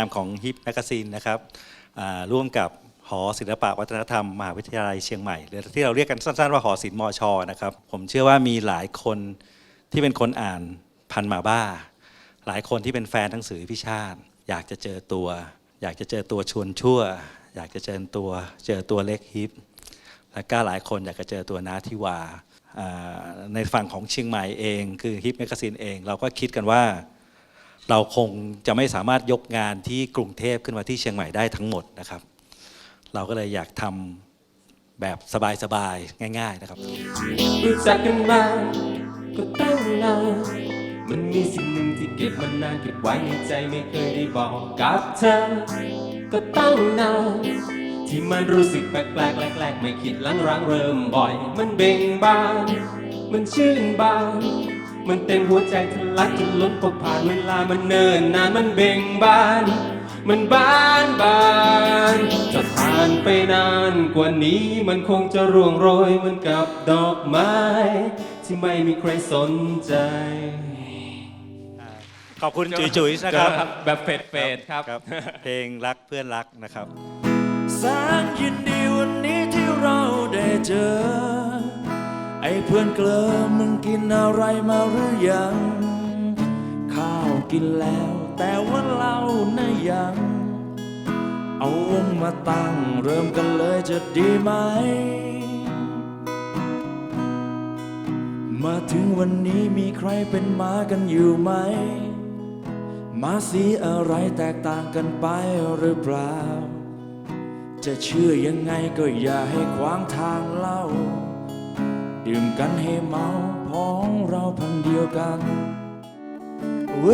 ามของฮิปแมกซีนนะครับร่วมกับหอศิลปะวัฒนธรรมมหาวิทยาลัยเชียงใหม่หรือที่เราเรียกกันสั้นๆว่าหอศิลป์มชนะครับผมเชื่อว่ามีหลายคนที่เป็นคนอ่านพันหมาบ้า หลายคนที่เป็นแฟนหนังสือพิชาติ อยากจะเจอตัว อยากจะเจอตัวชวนชั่ว อยากจะเจอตัวเจอตัวเล็กฮิปแล้วก็หลายคนอยากจะเจอตัวนาทิวาาในฝั่งของเชียงใหม่เอง คือฮิปแมกซีนเอง เราก็คิดกันว่า เราคงจะไม่สามารถยกงานที่กรุงเทพขึ้นมาที่เชียงใหม่ได้ทั้งหมดนะครับ เราก็เลยอยากทำแบบสบายๆง่าย ๆนะครับ รู้จักกันมาก็ตั้งนานมันมีสิ่งหนึ่งที่เก็บมานานเก็บไว้ในใจไม่เคยได้บอกกับเธอ ก็ตั้งนานที่มันรู้สึกแปลกๆแปลกๆไม่คิดลังรังเริ่มบ่อย มันเบ่งบาน มันชื่นบาน มันเต็มหัวใจทะลักจนล้นพอผ่านเวลามันเนิ่นนานมันเบ่งบาน มันบานบานจะผ่านไปนานกว่านี้มันคงจะร่วงโรยเหมือนกับดอกไม้ ที่ไม่มีใครสนใจ ขอบคุณจุ๋ยๆนะครับ แบบเฟดเฟดครับ ครับเพลงรักเพื่อนรักนะครับ แสนยินดีวันนี้ที่เราได้เจอ ไอ้เพื่อนเกลอมึงกินอะไรมาหรือยัง ข้าวกินแล้ว แต่ว่าเรานะยัง เอาวงมาตั้งเริ่มกันเลยจะดีไหม มาถึงวันนี้มีใครเป็นหมากันอยู่ไหมมาสีอะไรแตกต่างกันไปหรือเปล่า จะเชื่อยังไงก็อย่าให้ขวางทางเล่า ดื่มกันให้เมาพ้องเราพันเดียวกัน เว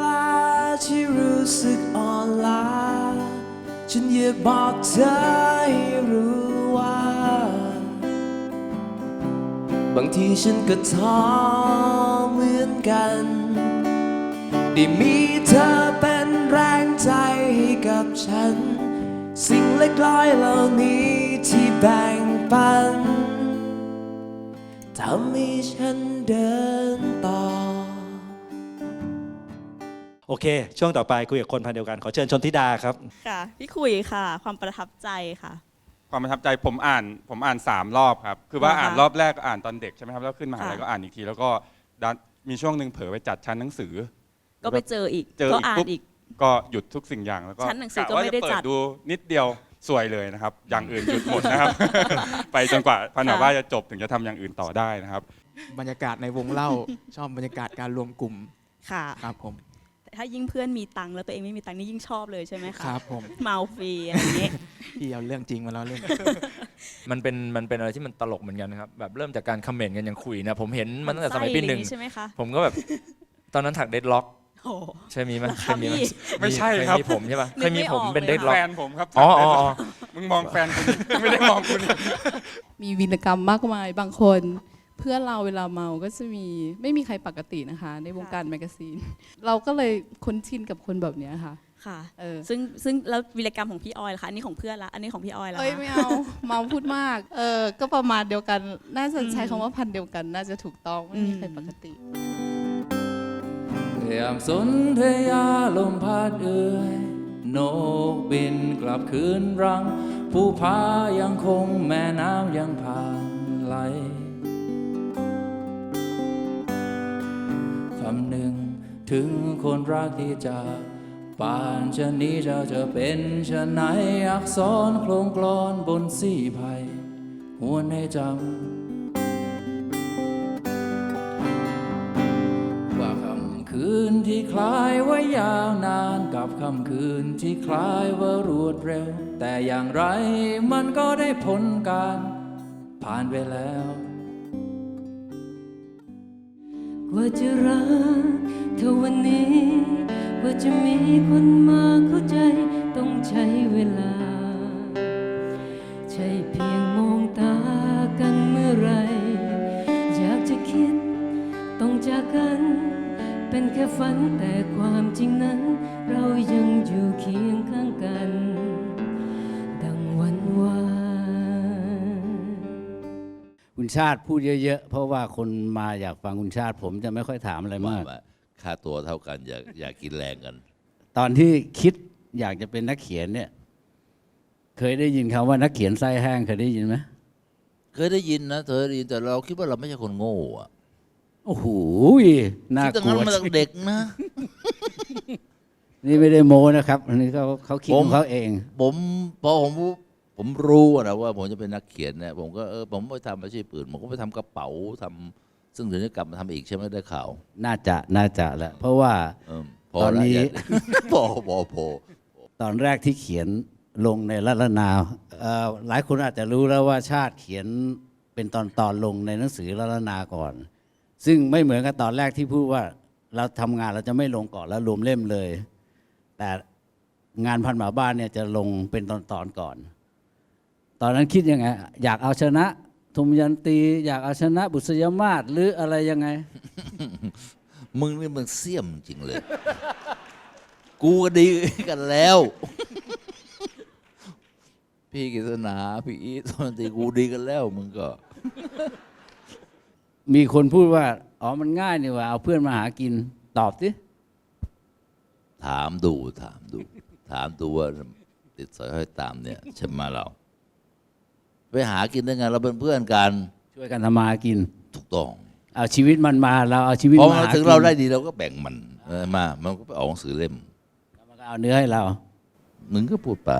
ลาที่รู้สึกอ่อนล้า ฉันอยากบอกเธอให้รู้ว่า บางทีฉันก็ท้อเหมือนกัน ได้มีเธอเป็นแรงใจให้กับฉัน สิ่งเล็กน้อยเหล่านี้ที่แบ่งปัน ทำให้ฉันเดินต่อ โอเค ช่วงต่อไปคุยกับคนพันเดียวกัน ขอเชิญชนธิดาครับ ค่ะ พี่คุยค่ะ ความประทับใจค่ะ ความประทับใจผมอ่านผมอ่านสามรอบครับ คือว่าเหรอคะอ่านรอบแรกก็อ่านตอนเด็กใช่ไหมครับแล้วขึ้นมหาลัยค่ะ ก็อ่านอีกที แล้วก็ดันมีช่วงหนึ่งเผลอไปจัดชั้นหนังสือ ก็ไปเจออีก เจอก็อีกอ่านปุ๊บ อีก ก็หยุดทุกสิ่งอย่างแล้วก็ชั้นหนังสือก็ะว่าไม่ได้จะเปิจัดดูนิดเดียว สวยเลยนะครับ อย่างอื่นหยุดหมดนะครับ ไปจนกว่าพันหาว่าจะจบถึงจะทำอย่างอื่นต่อได้นะครับ บรรยากาศในวงเล่า ชอบบรรยากาศการรวมกลุ่มค่ะ ครับผมแต่ถ้ายิ่งเพื่อนมีตังค์แล้วตัวเองไม่มีตังค์นี่ยิ่งชอบเลยใช่ไหมคะครับผมเมาฟรีอะไรอย่างเงี้ย พี่เอาเรื่องจริงมาแล้วเล่น มันเป็นมันเป็นอะไรที่มันตลกเหมือนกันนะครับแบบเริ่มจากการคอมเมนต์กันอย่างคุยนะผมเห็นมันตั้งแต่สมัยปีหนึ่ง ใช่ไหมคะ ผมก็แบบ ตอนนั้นถักเดดล็อก โอ้โห ใช่มีไหมเหรอเคคะยมีไหมพี่ไม่ใช่เคยครับมีผมใช่ปะนึกเคยมีผมไม่ออกเป็นเลยเดดค่ะล็อกแฟนผมครับอ๋ออ๋ออ๋อ มึงมองแฟนคุณไม่ได้มองคุณ มีวีรกรรมมากมายบางคน เพื่อนเราเวลาเมาก็จะมีไม่มีใครปกตินะคะ ในวงการแมกกาซีน เราก็เลยคุ้นชินกับคนแบบเนี้ยค่ะ ค่ะ เออ ซึ่งซึ่งแล้ววีรกรรมของพี่ออยล่ะคะอันนี้ของเพื่อนละอันนี้ของพี่ออยละเอ้ยคะ ไม่เอา เมาพูดมาก เออ ก็ประมาณเดียวกัน น่าจะใช้คำว่าพันเดียวกัน น่าจะถูกต้องไม่มีใครปกติ ยามสนธยาลมพัดเอ่ยนกบินกลับคืนรัง ผู้พายังคงแม่น้ำยังผ่านไหลคำหนึ่งถึงคนรักที่จากป่านชะนี้เจ้าจะเป็นชะไหนอักษรโครงกลอนบนสีไผ่หวให้จำ คืนที่คล้ายว่ายาวนานกับค่ำคืนที่คล้ายว่ารวดเร็ว แต่อย่างไรมันก็ได้ผลการ ผ่านไปแล้ว กว่าจะรักเธอวันนี้ กว่าจะมีคนมาเข้าใจต้องใช้เวลา ใช่เพียงมองตากันเมื่อไร อยากจะคิดต้องจากกัน เป็นแค่ฝันแต่ความจริงนั้น เรายังอยู่เคียงข้างกัน ดังวันวานคุณชาติพูดเยอะ ๆ เพราะว่าคนมาอยากฟังคุณชาติผมจะไม่ค่อยถามอะไรมากค่าตัวเท่ากันอย่าอย่ากินแรงกัน ตอนที่คิดอยากจะเป็นนักเขียนเนี่ย เคยได้ยินคำว่านักเขียนไส้แห้งเคยได้ยินไหมเคยได้ยินนะเคยได้ยินแต่เราคิดว่าเราไม่ใช่คนโง่อะ โอ้โหน่าคิดอย่างกลันั้นวมาตั้งเด็กนะ นี่ไม่ได้โมนะครับ อันนี้เขาเขาคิดผขมองเขาเอง ผมพอผมผมรู้อะนะว่าผมจะเป็นนักเขียนเนี่ยผมก็เออผมไม่ทำอาชีพอื่นผมก็ไปทำกระเป๋าทำซึ่งเดี๋ยวนี้กลับมาทำอีกใช่ไหมได้ข่าวน่าจะน่าจะแหละเพราะว่า เออพอตอนละนี้อย่า พอพอพอตอนแรกที่เขียนลงในรัตนาเอ่อหลายคนอาจจะรู้แล้วว่าชาติเขียนเป็นตอนตอนๆลงในหนังสือรัตนาก่อน ซึ่งไม่เหมือนกับตอนแรกที่พูดว่าเราทำงานเราจะไม่ลงก่อนแล้วรวมเล่มเลย แต่งานพันหมาบ้านเนี่ยจะลงเป็นตอนตอนก่อน ตอนนั้นคิดยังไง อยากเอาชนะทุมยันตี อยากเอาชนะบุษยมาศหรืออะไรยังไง มึงนี่มึงเสี่ยมจริงเลย กูก็ดีกันแล้ว พี่กิษณาพี่อีทอนตีกูดีกันแล้วมึงก็ มีคนพูดว่า อ๋อ มันง่ายนี่หว่า เอาเพื่อนมาหากิน ตอบสิ ถามดู ถามดู ถามดูว่าติดสอยห้อยตามเนี่ยใช่ไหมเรา ไปหากินได้ไงเราเป็นเพื่อนกัน ช่วยกันทำมาหากิน ถูกต้อง เอาชีวิตมันมา เราเอาชีวิตพอมามาหาถึงกินเราได้ดีเราก็แบ่งมันเออมา มันก็ไปออกหนังสือเล่มมันก็เอาเนื้อให้เรา มึงก็พูดไป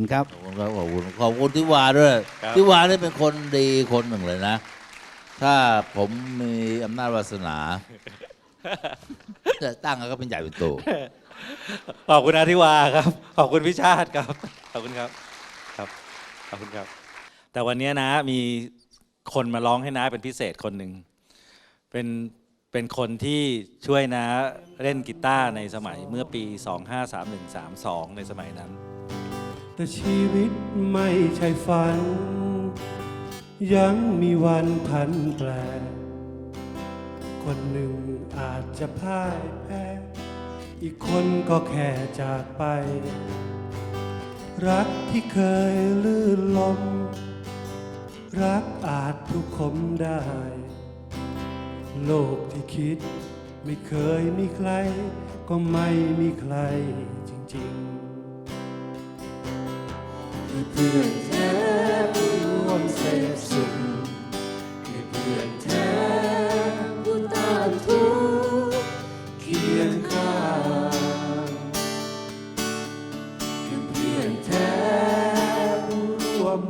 คุณครับ ขอบคุณครับขอบคุณขอบคุณทิวาด้วยครับ ทิวานี่เป็นคนดีคนหนึ่งเลยนะ ถ้าผมมีอำนาจวาสนา จะตั้งก็เป็นใหญ่เป็นโต ขอบคุณอาทิวาครับ ขอบคุณพิชาติครับ ขอบคุณครับ ครับ ขอบคุณครับ แต่วันนี้นะมีคนมาร้องให้น้าเป็นพิเศษคนหนึ่ง เป็น เป็นคนที่ช่วยน้าเล่นกีตาร์ในสมัยเมื่อปี 253132 ในสมัยนั้น แต่ชีวิตไม่ใช่ฝัน ยังมีวันพันแปรคนหนึ่งอาจจะพ่ายแพ้ อีกคนก็แค่จากไป รักที่เคยลื่นลม รักอาจทุกขมได้ โลกที่คิดไม่เคยมีใคร ก็ไม่มีใคร เพื่อนแท้ผู้ร่วมเสพสุขคือเพื่อนแท้ผู้ตานทุกข์เคียงข้างคือเพื่อนแท้ผู้ร่วม